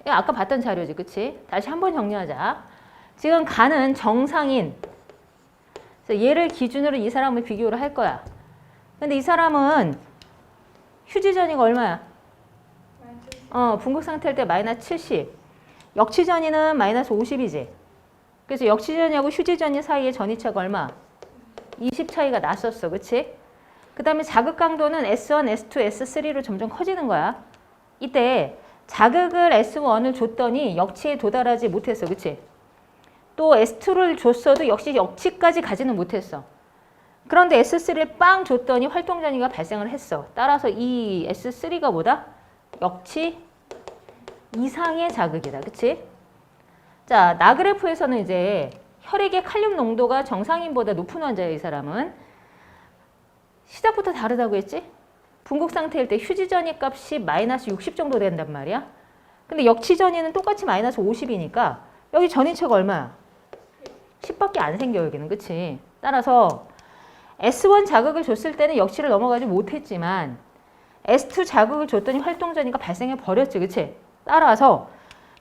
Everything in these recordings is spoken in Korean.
이거 아까 봤던 자료지, 그치? 다시 한 번 정리하자. 지금 간은 정상인. 얘를 기준으로 이 사람을 비교를 할 거야. 근데 이 사람은 휴지 전이가 얼마야? 어, 분국 상태일 때 마이너스 70. 역치 전이는 마이너스 50이지. 그래서 역치 전이하고 휴지 전이 사이의 전이차가 얼마? 20 차이가 났었어. 그치? 그 다음에 자극 강도는 S1, S2, S3로 점점 커지는 거야. 이때 자극을 S1을 줬더니 역치에 도달하지 못했어. 그치? 또 S2를 줬어도 역시 역치까지 가지는 못했어. 그런데 S3를 빵 줬더니 활동 전이가 발생을 했어. 따라서 이 S3가 뭐다? 역치 이상의 자극이다. 그치? 자, 나그래프에서는 이제 혈액의 칼륨 농도가 정상인보다 높은 환자예요, 이 사람은. 시작부터 다르다고 했지? 분국 상태일 때 휴지 전이 값이 마이너스 60 정도 된단 말이야. 근데 역치 전이는 똑같이 마이너스 50이니까 여기 전이체가 얼마야? 10밖에 안 생겨 여기는 그치? 따라서 S1 자극을 줬을 때는 역치를 넘어가지 못했지만 S2 자극을 줬더니 활동 전이가 발생해 버렸지 그치? 따라서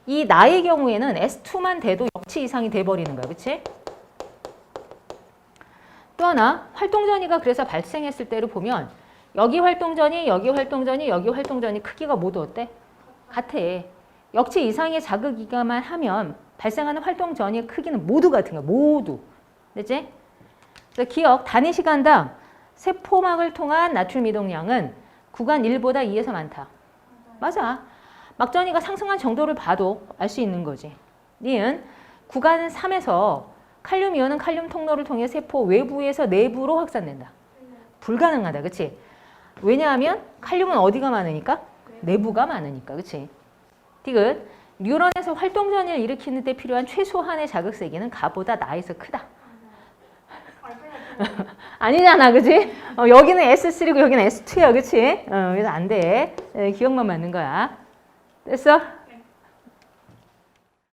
이 나의 경우에는 S2만 돼도 역치 이상이 돼버리는 거야 그치? 또 하나 활동전이가 그래서 발생했을 때를 보면 여기 활동전이 여기 활동전이 여기 활동전이 크기가 모두 어때? 같아. 역치 이상의 자극이가만 하면 발생하는 활동전의 크기는 모두 같은 거야. 모두. 됐지? 그래서 기억 단위 시간당 세포막을 통한 나트륨 이동량은 구간 1보다 2에서 많다. 맞아. 막전이가 상승한 정도를 봐도 알 수 있는 거지. 니은 구간 3에서 칼륨 이온은 칼륨 통로를 통해 세포 외부에서 내부로 확산된다. 불가능하다. 그치? 왜냐하면 칼륨은 어디가 많으니까? 내부가 많으니까. 그치? 디귿 뉴런에서 활동 전이를 일으키는 데 필요한 최소한의 자극 세기는 가보다 나에서 크다. 아니잖아, 그지? 어, 여기는 S3고 여기는 S2야, 그치? 어, 그래서 안 돼. 에, 기억만 맞는 거야. 됐어?